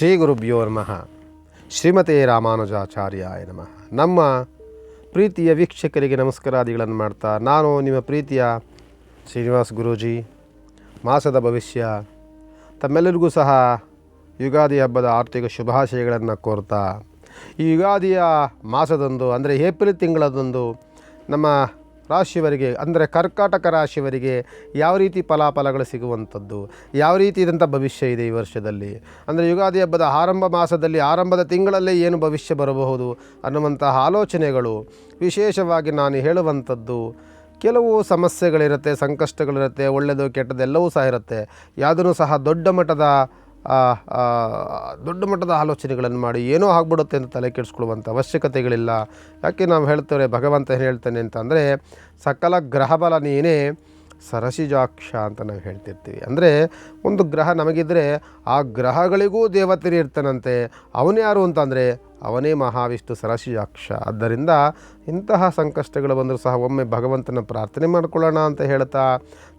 ಶ್ರೀ ಗುರುಭ್ಯೋ ನಮಃ. ಶ್ರೀಮತಿ ರಾಮಾನುಜಾಚಾರ್ಯಾಯ ನಮಃ. ನಮ್ಮ ಪ್ರೀತಿಯ ವೀಕ್ಷಕರಿಗೆ ನಮಸ್ಕಾರಾದಿಗಳನ್ನು ಮಾಡ್ತಾ ನಾನು ನಿಮ್ಮ ಪ್ರೀತಿಯ ಶ್ರೀನಿವಾಸ್ ಗುರೂಜಿ. ಮಾಸದ ಭವಿಷ್ಯ. ತಮ್ಮೆಲ್ಲರಿಗೂ ಸಹ ಯುಗಾದಿ ಹಬ್ಬದ ಆರ್ಥಿಕ ಶುಭಾಶಯಗಳನ್ನು ಕೋರ್ತಾ. ಈ ಯುಗಾದಿಯ ಮಾಸದಂದು, ಅಂದರೆ ಏಪ್ರಿಲ್ ತಿಂಗಳದಂದು ನಮ್ಮ ರಾಶಿಯವರಿಗೆ, ಅಂದರೆ ಕರ್ಕಾಟಕ ರಾಶಿಯವರಿಗೆ ಯಾವ ರೀತಿ ಫಲಾಫಲಗಳು ಸಿಗುವಂಥದ್ದು, ಯಾವ ರೀತಿ ಇದಂಥ ಭವಿಷ್ಯ ಇದೆ ಈ ವರ್ಷದಲ್ಲಿ? ಅಂದರೆ ಯುಗಾದಿ ಹಬ್ಬದ ಆರಂಭ ಮಾಸದಲ್ಲಿ ಆರಂಭದ ತಿಂಗಳಲ್ಲೇ ಏನು ಭವಿಷ್ಯ ಬರಬಹುದು ಅನ್ನುವಂತಹ ಆಲೋಚನೆಗಳು ವಿಶೇಷವಾಗಿ ನಾನು ಹೇಳುವಂಥದ್ದು. ಕೆಲವು ಸಮಸ್ಯೆಗಳಿರುತ್ತೆ, ಸಂಕಷ್ಟಗಳಿರುತ್ತೆ ಒಳ್ಳೆಯದು ಕೆಟ್ಟದ್ದು ಎಲ್ಲವೂ ಸಹ ಇರುತ್ತೆ. ಯಾವುದನ್ನು ಸಹ ದೊಡ್ಡ ಮಟ್ಟದ ದೊಡ್ಡ ಮಟ್ಟದ ಆಲೋಚನೆಗಳನ್ನು ಮಾಡಿ ಏನೋ ಆಗ್ಬಿಡುತ್ತೆ ಅಂತ ತಲೆ ಕೆಡಿಸ್ಕೊಳ್ಳುವಂಥ ಅವಶ್ಯಕತೆಗಳಿಲ್ಲ. ಯಾಕೆ ನಾವು ಹೇಳ್ತೇವೆ, ಭಗವಂತ ಏನು ಹೇಳ್ತಾನೆ ಅಂತಂದರೆ ಸಕಲ ಗ್ರಹಬಲ ನೀನೇ ಸರಸಿಜಾಕ್ಷ ಅಂತ ನಾವು ಹೇಳ್ತಿರ್ತೀವಿ. ಅಂದರೆ ಒಂದು ಗ್ರಹ ನಮಗಿದ್ದರೆ ಆ ಗ್ರಹಗಳಿಗೂ ದೇವತೆರಿ ಇರ್ತಾನಂತೆ, ಅವನು ಯಾರು ಅಂತಂದರೆ ಅವನೇ ಮಹಾವಿಷ್ಣು ಸರಸಿಜಾಕ್ಷ. ಆದ್ದರಿಂದ ಇಂತಹ ಸಂಕಷ್ಟಗಳು ಬಂದರೂ ಸಹ ಒಮ್ಮೆ ಭಗವಂತನ ಪ್ರಾರ್ಥನೆ ಮಾಡಿಕೊಳ್ಳೋಣ ಅಂತ ಹೇಳ್ತಾ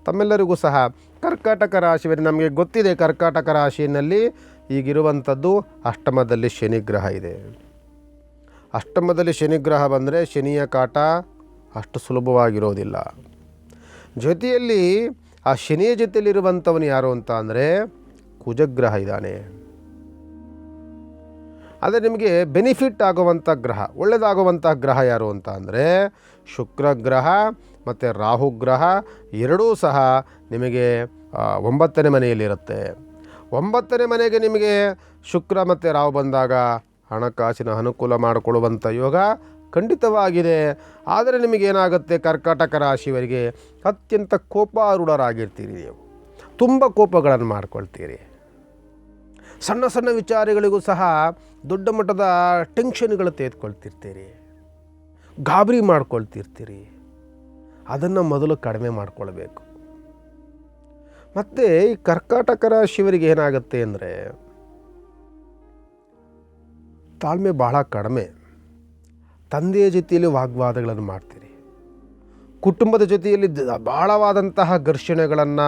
ತಮ್ಮೆಲ್ಲರಿಗೂ ಸಹ ಕರ್ಕಾಟಕ ರಾಶಿಯವರಿಗೆ ನಮಗೆ ಗೊತ್ತಿದೆ ಕರ್ಕಾಟಕ ರಾಶಿಯಲ್ಲಿ ಈಗಿರುವಂಥದ್ದು ಅಷ್ಟಮದಲ್ಲಿ ಶನಿಗ್ರಹ ಇದೆ. ಅಷ್ಟಮದಲ್ಲಿ ಶನಿಗ್ರಹ ಬಂದರೆ ಶನಿಯ ಕಾಟ ಅಷ್ಟು ಸುಲಭವಾಗಿರೋದಿಲ್ಲ. ಜೊತೆಯಲ್ಲಿ ಆ ಶನಿಯ ಜೊತೆಯಲ್ಲಿರುವಂಥವನು ಯಾರು ಅಂತ ಅಂದರೆ ಕುಜಗ್ರಹ ಇದ್ದಾನೆ. ಆದರೆ ನಿಮಗೆ ಬೆನಿಫಿಟ್ ಆಗುವಂಥ ಗ್ರಹ ಒಳ್ಳೆಯದಾಗುವಂಥ ಗ್ರಹ ಯಾರು ಅಂತ ಅಂದರೆ ಶುಕ್ರ ಗ್ರಹ ಮತ್ತು ರಾಹು ಗ್ರಹ, ಎರಡೂ ಸಹ ನಿಮಗೆ ಒಂಬತ್ತನೇ ಮನೆಯಲ್ಲಿರುತ್ತೆ ಒಂಬತ್ತನೇ ಮನೆಗೆ ನಿಮಗೆ ಶುಕ್ರ ಮತ್ತು ರಾಹು ಬಂದಾಗ ಹಣಕಾಸಿನ ಅನುಕೂಲ ಮಾಡಿಕೊಳ್ಳುವಂಥ ಯೋಗ ಖಂಡಿತವಾಗಿದೆ. ಆದರೆ ನಿಮಗೇನಾಗುತ್ತೆ ಕರ್ಕಾಟಕ ರಾಶಿಯವರಿಗೆ ಅತ್ಯಂತ ಕೋಪಾರೂಢರಾಗಿರ್ತೀರಿ ನೀವು. ತುಂಬ ಕೋಪಗಳನ್ನು ಮಾಡ್ಕೊಳ್ತೀರಿ. ಸಣ್ಣ ಸಣ್ಣ ವಿಚಾರಗಳಿಗೂ ಸಹ ದೊಡ್ಡ ಮಟ್ಟದ ಟೆನ್ಷನ್ಗಳು ತೆಗೆದುಕೊಳ್ತಿರ್ತೀರಿ. ಗಾಬರಿ ಮಾಡ್ಕೊಳ್ತಿರ್ತೀರಿ. ಅದನ್ನು ಮೊದಲು ಕಡಿಮೆ ಮಾಡಿಕೊಳ್ಬೇಕು. ಮತ್ತು ಈ ಕರ್ಕಾಟಕ ರಾಶಿಯವರಿಗೆ ಏನಾಗುತ್ತೆ ಅಂದರೆ, ತಾಳ್ಮೆ ಬಹಳ ಕಡಿಮೆ. ತಂದೆಯ ಜೊತೆಯಲ್ಲಿ ವಾಗ್ವಾದಗಳನ್ನು ಮಾಡ್ತೀರಿ. ಕುಟುಂಬದ ಜೊತೆಯಲ್ಲಿ ಬಹಳವಾದಂತಹ ಘರ್ಷಣೆಗಳನ್ನು,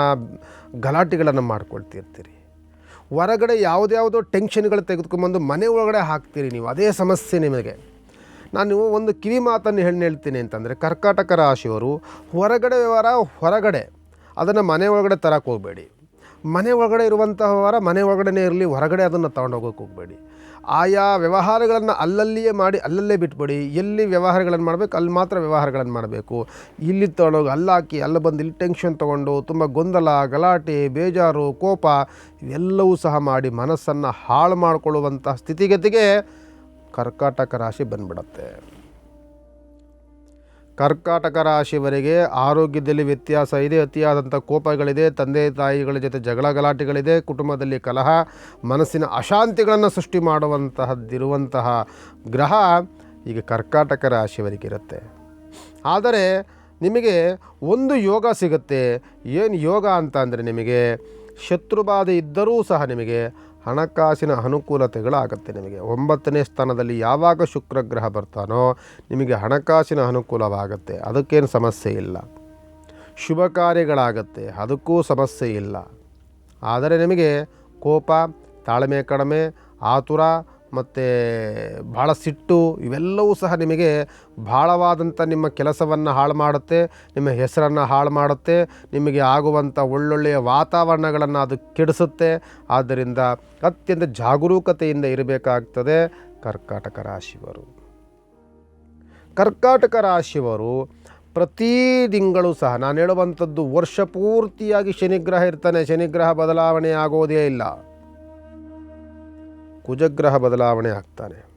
ಗಲಾಟೆಗಳನ್ನು ಮಾಡ್ಕೊಳ್ತಿರ್ತೀರಿ. ಹೊರಗಡೆ ಯಾವುದ್ಯಾವುದೋ ಟೆನ್ಷನ್ಗಳು ತೆಗೆದುಕೊಂಬಂದು ಮನೆ ಒಳಗಡೆ ಹಾಕ್ತೀರಿ ನೀವು. ಅದೇ ಸಮಸ್ಯೆ ನಿಮಗೆ. ನಾನು ಒಂದು ಕಿವಿ ಮಾತನ್ನು ಹೆಣ್ಣು ಹೇಳ್ತೀನಿ ಅಂತಂದರೆ, ಕರ್ಕಾಟಕ ರಾಶಿಯವರು ಹೊರಗಡೆ ವ್ಯವಹಾರ ಹೊರಗಡೆ. ಅದನ್ನು ಮನೆ ಒಳಗಡೆ ತರಕ್ಕೆ ಹೋಗಬೇಡಿ. ಮನೆ ಒಳಗಡೆ ಇರುವಂತಹ ವ್ಯವಹಾರ ಮನೆ ಒಳಗಡೆನೇ ಇರಲಿ, ಹೊರಗಡೆ ಅದನ್ನು ತೊಗೊಂಡೋಗೋಕೆ ಹೋಗಬೇಡಿ. ಆಯಾ ವ್ಯವಹಾರಗಳನ್ನು ಅಲ್ಲಲ್ಲಿಯೇ ಮಾಡಿ ಅಲ್ಲಲ್ಲೇ ಬಿಟ್ಬಿಡಿ. ಎಲ್ಲಿ ವ್ಯವಹಾರಗಳನ್ನು ಮಾಡಬೇಕು, ಅಲ್ಲಿ ಮಾತ್ರ ವ್ಯವಹಾರಗಳನ್ನು ಮಾಡಬೇಕು. ಇಲ್ಲಿ ತೊಗೊಂಡೋಗಿ ಅಲ್ಲಾಕಿ ಅಲ್ಲಿ ಬಂದು ಇಲ್ಲಿ ಟೆನ್ಷನ್ ತೊಗೊಂಡು, ತುಂಬ ಗೊಂದಲ, ಗಲಾಟೆ, ಬೇಜಾರು, ಕೋಪ, ಇವೆಲ್ಲವೂ ಸಹ ಮಾಡಿ ಮನಸ್ಸನ್ನು ಹಾಳು ಮಾಡಿಕೊಳ್ಳುವಂಥ ಸ್ಥಿತಿಗತಿಗೆ ಕರ್ಕಾಟಕ ರಾಶಿ ಬಂದ್ಬಿಡತ್ತೆ. ಕರ್ಕಾಟಕ ರಾಶಿಯವರಿಗೆ ಆರೋಗ್ಯದಲ್ಲಿ ವ್ಯತ್ಯಾಸ ಇದೆ, ಅತಿಯಾದಂಥ ಕೋಪಗಳಿದೆ, ತಂದೆ ತಾಯಿಗಳ ಜೊತೆ ಜಗಳ ಗಲಾಟೆಗಳಿದೆ, ಕುಟುಂಬದಲ್ಲಿ ಕಲಹ, ಮನಸ್ಸಿನ ಅಶಾಂತಿಗಳನ್ನು ಸೃಷ್ಟಿ ಮಾಡುವಂತಹದ್ದಿರುವಂತಹ ಗ್ರಹ ಈಗ ಕರ್ಕಾಟಕ ರಾಶಿಯವರಿಗಿರುತ್ತೆ ಆದರೆ ನಿಮಗೆ ಒಂದು ಯೋಗ ಸಿಗುತ್ತೆ. ಏನು ಯೋಗ ಅಂತ ಅಂದರೆ ನಿಮಗೆ ಶತ್ರುಬಾಧೆ ಇದ್ದರೂ ಸಹ ನಿಮಗೆ ಹಣಕಾಸಿನ ಅನುಕೂಲತೆಗಳಾಗುತ್ತೆ ನಿಮಗೆ. ಒಂಬತ್ತನೇ ಸ್ಥಾನದಲ್ಲಿ ಯಾವಾಗ ಶುಕ್ರ ಗ್ರಹ ಬರ್ತಾನೋ ನಿಮಗೆ ಹಣಕಾಸಿನ ಅನುಕೂಲವಾಗುತ್ತೆ. ಅದಕ್ಕೇನು ಸಮಸ್ಯೆ ಇಲ್ಲ. ಶುಭ ಕಾರ್ಯಗಳಾಗತ್ತೆ. ಅದಕ್ಕೂ ಸಮಸ್ಯೆ ಇಲ್ಲ. ಆದರೆ ನಿಮಗೆ ಕೋಪ, ತಾಳ್ಮೆ ಕಡಿಮೆ, ಆತುರ ಮತ್ತು ಭಾಳ ಸಿಟ್ಟು ಇವೆಲ್ಲವೂ ಸಹ ನಿಮಗೆ ಭಾಳವಾದಂಥ ನಿಮ್ಮ ಕೆಲಸವನ್ನು ಹಾಳು ಮಾಡುತ್ತೆ, ನಿಮ್ಮ ಹೆಸರನ್ನು ಹಾಳು ಮಾಡುತ್ತೆ, ನಿಮಗೆ ಆಗುವಂಥ ಒಳ್ಳೊಳ್ಳೆಯ ವಾತಾವರಣಗಳನ್ನು ಅದು ಕೆಡಿಸುತ್ತೆ. ಆದ್ದರಿಂದ ಅತ್ಯಂತ ಜಾಗರೂಕತೆಯಿಂದ ಇರಬೇಕಾಗ್ತದೆ ಕರ್ಕಾಟಕ ರಾಶಿಯವರು. ಕರ್ಕಾಟಕ ರಾಶಿಯವರು ಪ್ರತಿ ತಿಂಗಳು ಸಹ ನಾನು ಹೇಳುವಂಥದ್ದು ವರ್ಷ ಪೂರ್ತಿಯಾಗಿ ಶನಿಗ್ರಹ ಇರ್ತಾನೆ, ಶನಿಗ್ರಹ ಬದಲಾವಣೆ ಆಗೋದೇ ಇಲ್ಲ. ಕುಜಗ್ರಹ ಬದಲಾವಣೆ ಆಗ್ತಾನೆ.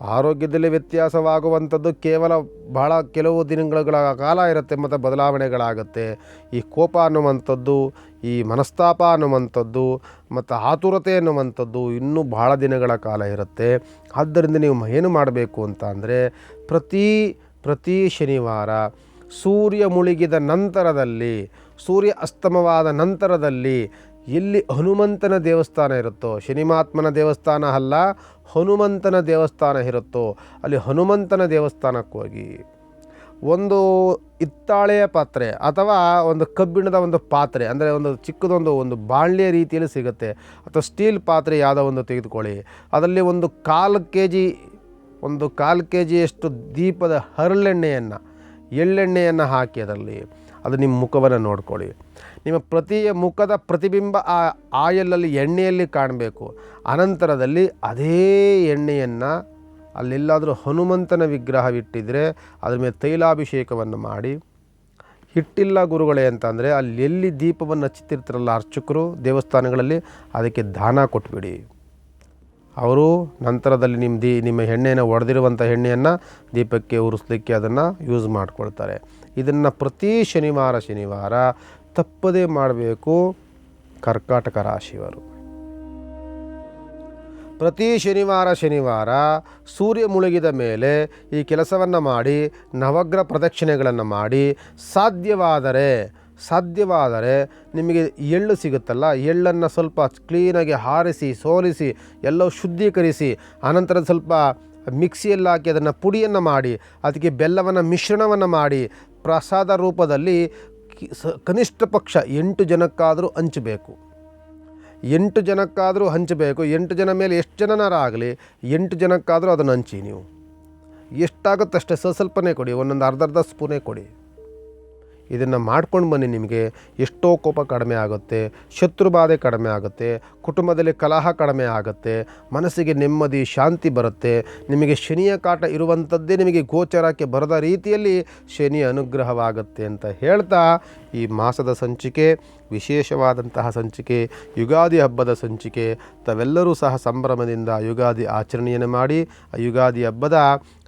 ಆರೋಗ್ಯದಲ್ಲಿ ವ್ಯತ್ಯಾಸವಾಗುವಂಥದ್ದು ಕೇವಲ ಬಹಳ ಕೆಲವು ದಿನಗಳ ಕಾಲ ಇರುತ್ತೆ ಮತ್ತು ಬದಲಾವಣೆಗಳಾಗುತ್ತೆ. ಈ ಕೋಪ ಅನ್ನುವಂಥದ್ದು, ಈ ಮನಸ್ತಾಪ ಅನ್ನುವಂಥದ್ದು, ಮತ್ತು ಆತುರತೆ ಅನ್ನುವಂಥದ್ದು ಇನ್ನೂ ಬಹಳ ದಿನಗಳ ಕಾಲ ಇರುತ್ತೆ. ಆದ್ದರಿಂದ ನೀವು ಏನು ಮಾಡಬೇಕು ಅಂತ ಅಂದರೆ, ಪ್ರತಿ ಪ್ರತಿ ಶನಿವಾರ ಸೂರ್ಯ ಮುಳುಗಿದ ನಂತರದಲ್ಲಿ, ಸೂರ್ಯ ಅಸ್ತಮವಾದ ನಂತರದಲ್ಲಿ ಎಲ್ಲಿ ಹನುಮಂತನ ದೇವಸ್ಥಾನ ಇರುತ್ತೋ, ಶನಿಮಾತ್ಮನ ದೇವಸ್ಥಾನ ಅಲ್ಲ, ಹನುಮಂತನ ದೇವಸ್ಥಾನ ಇರುತ್ತೋ, ಅಲ್ಲಿ ಹನುಮಂತನ ದೇವಸ್ಥಾನಕ್ಕೆ ಹೋಗಿ. ಒಂದು ಹಿತ್ತಾಳೆಯ ಪಾತ್ರೆ ಅಥವಾ ಒಂದು ಕಬ್ಬಿಣದ ಒಂದು ಪಾತ್ರೆ, ಅಂದರೆ ಒಂದು ಚಿಕ್ಕದೊಂದು ಒಂದು ಬಾಣಲೆಯ ರೀತಿಯಲ್ಲಿ ಸಿಗುತ್ತೆ. ಅಥವಾ ಸ್ಟೀಲ್ ಪಾತ್ರೆ ಯಾವುದೋ ಒಂದು ತೆಗೆದುಕೊಳ್ಳಿ. ಅದರಲ್ಲಿ ಒಂದು ಕಾಲು ಕೆ ಜಿ ಒಂದು ಕಾಲು ಕೆ ಜಿಯಷ್ಟು ದೀಪದ ಹರಳೆಣ್ಣೆಯನ್ನು, ಎಳ್ಳೆಣ್ಣೆಯನ್ನು ಹಾಕಿ ಅದರಲ್ಲಿ ಅದು ನಿಮ್ಮ ಮುಖವನ್ನು ನೋಡ್ಕೊಳ್ಳಿ. ನಿಮ್ಮ ಪ್ರತಿಯ ಮುಖದ ಪ್ರತಿಬಿಂಬ ಆ ಆಯಲಲ್ಲಿ, ಎಣ್ಣೆಯಲ್ಲಿ ಕಾಣಬೇಕು. ಅನಂತರದಲ್ಲಿ ಅದೇ ಎಣ್ಣೆಯನ್ನು ಅಲ್ಲೆಲ್ಲಾದರೂ ಹನುಮಂತನ ವಿಗ್ರಹವಿಟ್ಟಿದ್ದರೆ ಅದ್ರ ಮೇಲೆ ತೈಲಾಭಿಷೇಕವನ್ನು ಮಾಡಿ. ಹಿಟ್ಟಿಲ್ಲ ಗುರುಗಳೇ ಅಂತಂದರೆ ಅಲ್ಲಿ ಎಲ್ಲಿ ದೀಪವನ್ನು ಹಚ್ಚುತ್ತಿರ್ತಾರಲ್ಲ ಅರ್ಚಕರು ದೇವಸ್ಥಾನಗಳಲ್ಲಿ, ಅದಕ್ಕೆ ದಾನ ಕೊಟ್ಬಿಡಿ. ಅವರು ನಂತರದಲ್ಲಿ ನಿಮ್ಮ ದಿ, ನಿಮ್ಮ ಎಣ್ಣೆಯನ್ನು ಒಡೆದಿರುವಂಥ ಎಣ್ಣೆಯನ್ನು ದೀಪಕ್ಕೆ ಉರಿಸ್ಲಿಕ್ಕೆ ಅದನ್ನು ಯೂಸ್ ಮಾಡಿಕೊಳ್ತಾರೆ. ಇದನ್ನು ಪ್ರತಿ ಶನಿವಾರ ಶನಿವಾರ ತಪ್ಪದೇ ಮಾಡಬೇಕು ಕರ್ಕಾಟಕ ರಾಶಿಯವರು. ಪ್ರತಿ ಶನಿವಾರ ಶನಿವಾರ ಸೂರ್ಯ ಮುಳುಗಿದ ಮೇಲೆ ಈ ಕೆಲಸವನ್ನು ಮಾಡಿ, ನವಗ್ರಹ ಪ್ರದಕ್ಷಿಣೆಗಳನ್ನು ಮಾಡಿ ಸಾಧ್ಯವಾದರೆ ಸಾಧ್ಯವಾದರೆ ನಿಮಗೆ ಎಳ್ಳು ಸಿಗುತ್ತಲ್ಲ, ಎಳ್ಳನ್ನು ಸ್ವಲ್ಪ ಕ್ಲೀನಾಗಿ ಹಾರಿಸಿ, ಸೋಲಿಸಿ, ಎಲ್ಲವೂ ಶುದ್ಧೀಕರಿಸಿ, ಆನಂತರ ಸ್ವಲ್ಪ ಮಿಕ್ಸಿಯಲ್ಲಿ ಹಾಕಿ ಅದನ್ನು ಪುಡಿಯನ್ನು ಮಾಡಿ, ಅದಕ್ಕೆ ಬೆಲ್ಲವನ್ನು ಮಿಶ್ರಣವನ್ನು ಮಾಡಿ, ಪ್ರಸಾದ ರೂಪದಲ್ಲಿ ಕನಿಷ್ಠ ಪಕ್ಷ ಎಂಟು ಜನಕ್ಕಾದರೂ ಹಂಚಬೇಕು. ಎಂಟು ಜನಕ್ಕಾದರೂ ಹಂಚಬೇಕು, ಎಂಟು ಜನ ಮೇಲೆ ಎಷ್ಟು ಜನನಾರಾಗಲಿ, ಎಂಟು ಜನಕ್ಕಾದರೂ ಅದನ್ನು ಹಂಚಿ ನೀವು. ಎಷ್ಟಾಗುತ್ತೆ ಅಷ್ಟೇ ಕೊಡಿ, ಒಂದೊಂದು ಅರ್ಧ ಅರ್ಧ ಸ್ಪೂನೇ ಕೊಡಿ. ಇದನ್ನು ಮಾಡ್ಕೊಂಡು ಬನ್ನಿ ನಿಮಗೆ. ಎಷ್ಟೋ ಕೋಪ ಕಡಿಮೆ ಆಗುತ್ತೆ ಶತ್ರು ಬಾಧೆ ಕಡಿಮೆ ಆಗುತ್ತೆ ಕುಟುಂಬದಲ್ಲಿ ಕಲಹ ಕಡಿಮೆ ಆಗುತ್ತೆ, ಮನಸ್ಸಿಗೆ ನೆಮ್ಮದಿ, ಶಾಂತಿ ಬರುತ್ತೆ. ನಿಮಗೆ ಶನಿಯ ಕಾಟ ಇರುವಂಥದ್ದೇ ನಿಮಗೆ ಗೋಚರಕ್ಕೆ ಬರದ ರೀತಿಯಲ್ಲಿ ಶನಿ ಅನುಗ್ರಹವಾಗುತ್ತೆ ಅಂತ ಹೇಳ್ತಾ ಈ ಮಾಸದ ಸಂಚಿಕೆ, ವಿಶೇಷವಾದಂತಹ ಸಂಚಿಕೆ, ಯುಗಾದಿ ಹಬ್ಬದ ಸಂಚಿಕೆ, ತಾವೆಲ್ಲರೂ ಸಹ ಸಂಭ್ರಮದಿಂದ ಯುಗಾದಿ ಆಚರಣೆಯನ್ನು ಮಾಡಿ, ಆ ಯುಗಾದಿ ಹಬ್ಬದ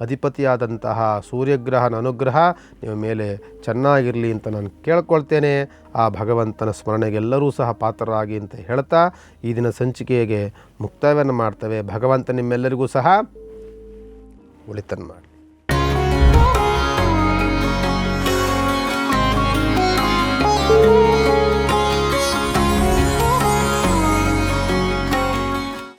ಅಧಿಪತಿಯಾದಂತಹ ಸೂರ್ಯಗ್ರಹನ ಅನುಗ್ರಹ ನಿಮ್ಮ ಮೇಲೆ ಚೆನ್ನಾಗಿರಲಿ ಅಂತ ನಾನು ಕೇಳ್ಕೊಳ್ತೇನೆ. ಆ ಭಗವಂತನ ಸ್ಮರಣೆಗೆಲ್ಲರೂ ಸಹ ಪಾತ್ರರಾಗಿ ಅಂತ ಹೇಳ್ತಾ ಈ ದಿನ ಸಂಚಿಕೆಗೆ ಮುಕ್ತಾಯವನ್ನು ಮಾಡ್ತೇವೆ. ಭಗವಂತ ನಿಮ್ಮೆಲ್ಲರಿಗೂ ಸಹ ಒಳಿತನ್ನು ಮಾಡಿ